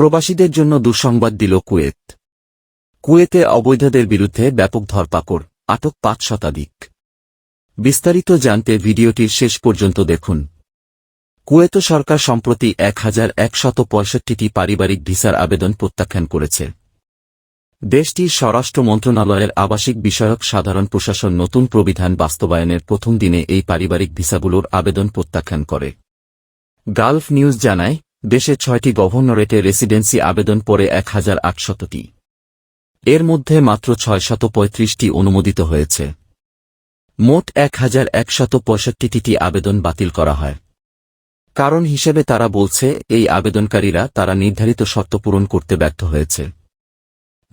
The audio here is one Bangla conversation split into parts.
প্রবাসীদের জন্য দুঃসংবাদ দিল কুয়েত। কুয়েতে অবৈধদের বিরুদ্ধে ব্যাপক ধরপাকড়, আটক পাঁচ শতাধিক। বিস্তারিত জানতে ভিডিওটির শেষ পর্যন্ত দেখুন। কুয়েত সরকার সম্প্রতি এক হাজার একশত পঁয়ষট্টিটি পারিবারিক ভিসার আবেদন প্রত্যাখ্যান করেছে। দেশটির স্বরাষ্ট্র মন্ত্রণালয়ের আবাসিক বিষয়ক সাধারণ প্রশাসন নতুন প্রবিধান বাস্তবায়নের প্রথম দিনে এই পারিবারিক ভিসাগুলোর আবেদন প্রত্যাখ্যান করে। গালফ নিউজ জানায় দেশে ছয়টি গভর্নরেটে রেসিডেন্সি আবেদন পরে এক হাজার আটশতটি। এর মধ্যে মাত্র ছয়শত পঁয়ত্রিশটি অনুমোদিত হয়েছে। মোট এক হাজার একশত পঁয়ষট্টিটি আবেদন বাতিল করা হয়। কারণ হিসেবে তারা বলছে, এই আবেদনকারীরা তারা নির্ধারিত শর্ত পূরণ করতে ব্যর্থ হয়েছে।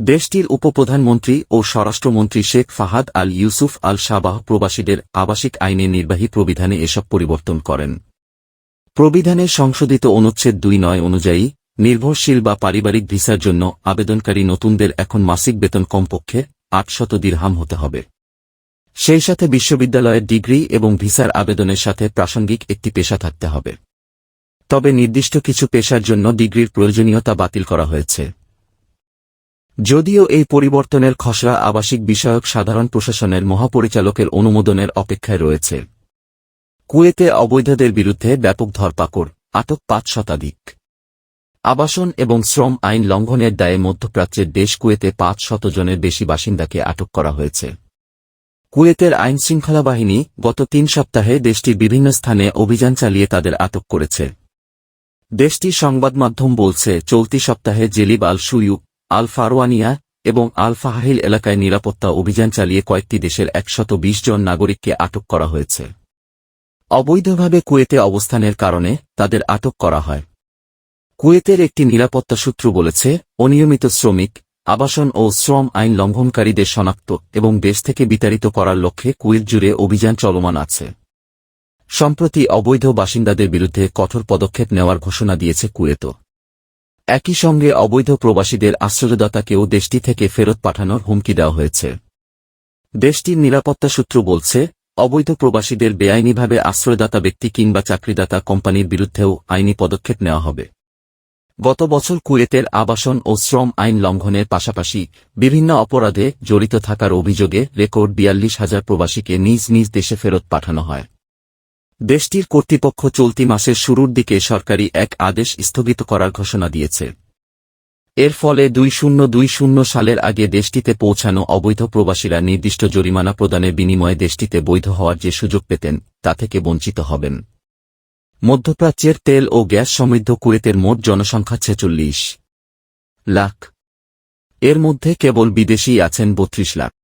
দেশটির উপপ্রধানমন্ত্রী ও স্বরাষ্ট্রমন্ত্রী শেখ ফাহাদ আল ইউসুফ আল শাবাহ প্রবাসীদের আবাসিক আইনে নির্বাহী প্রবিধানে এসব পরিবর্তন করেন। প্রবিধানের সংশোধিত অনুচ্ছেদ দুই নয় অনুযায়ী, নির্ভরশীল বা পারিবারিক ভিসার জন্য আবেদনকারী নতুনদের এখন মাসিক বেতন কমপক্ষে আটশত দিরহাম হতে হবে। সেই সাথে বিশ্ববিদ্যালয়ের ডিগ্রি এবং ভিসার আবেদনের সাথে প্রাসঙ্গিক একটি পেশা থাকতে হবে। তবে নির্দিষ্ট কিছু পেশার জন্য ডিগ্রির প্রয়োজনীয়তা বাতিল করা হয়েছে। যদিও এই পরিবর্তনের খসড়া আবাসিক বিষয়ক সাধারণ প্রশাসনের মহাপরিচালকের অনুমোদনের অপেক্ষায় রয়েছে। কুয়েতে অবৈধদের বিরুদ্ধে ব্যাপক ধরপাকড়, আটক পাঁচ শতাধিক। আবাসন এবং শ্রম আইন লঙ্ঘনের দায়ে মধ্যপ্রাচ্যের দেশ কুয়েতে পাঁচ শত জনের বেশি বাসিন্দাকে আটক করা হয়েছে। কুয়েতের আইন শৃঙ্খলা বাহিনী গত তিন সপ্তাহে দেশটির বিভিন্ন স্থানে অভিযান চালিয়ে তাদের আটক করেছে। দেশটির সংবাদ মাধ্যম বলছে, চলতি সপ্তাহে জেলিব আল সুয়ু, আল ফারওয়ানিয়া এবং আল ফাহাহিল এলাকায় নিরাপত্তা অভিযান চালিয়ে কয়েকটি দেশের একশত জন নাগরিককে আটক করা হয়েছে। অবৈধভাবে কুয়েতে অবস্থানের কারণে তাদের আটক করা হয়। কুয়েতের একটি নিরাপত্তা সূত্র বলেছে, অনিয়মিত শ্রমিক, আবাসন ও শ্রম আইন লঙ্ঘনকারীদের শনাক্ত এবং দেশ থেকে বিতাড়িত করার লক্ষ্যে কুয়েত জুড়ে অভিযান চলমান আছে। সম্প্রতি অবৈধ বাসিন্দাদের বিরুদ্ধে কঠোর পদক্ষেপ নেওয়ার ঘোষণা দিয়েছে কুয়েত। একই সঙ্গে অবৈধ প্রবাসীদের আশ্রয়দাতাকেও দেশটি থেকে ফেরত পাঠানোর হুমকি দেওয়া হয়েছে। দেশটির নিরাপত্তা সূত্র বলছে অবৈধ প্রবাসীদের বেআইনিভাবে আশ্রয়দাতা ব্যক্তি কিংবা চাকরিদাতা কোম্পানির বিরুদ্ধেও আইনি পদক্ষেপ নেওয়া হবে। গত বছর কুয়েতের আবাসন ও শ্রম আইন লঙ্ঘনের পাশাপাশি বিভিন্ন অপরাধে জড়িত থাকার অভিযোগে রেকর্ড বিয়াল্লিশ হাজার প্রবাসীকে নিজ নিজ দেশে ফেরত পাঠানো হয়। দেশটির কর্তৃপক্ষ চলতি মাসের শুরুর দিকে সরকারি এক আদেশ স্থগিত করার ঘোষণা দিয়েছে। এর ফলে দুই শূন্য দুই শূন্য সালের আগে দেশটিতে পৌঁছানো অবৈধ প্রবাসীরা নির্দিষ্ট জরিমানা প্রদানের বিনিময়ে দেশটিতে বৈধ হওয়ার যে সুযোগ পেতেন, তা থেকে বঞ্চিত হবেন। মধ্যপ্রাচ্যের তেল ও গ্যাস সমৃদ্ধ কুয়েতের মোট জনসংখ্যা ছেচল্লিশ লাখ। এর মধ্যে কেবল বিদেশি আছেন বত্রিশ লাখ।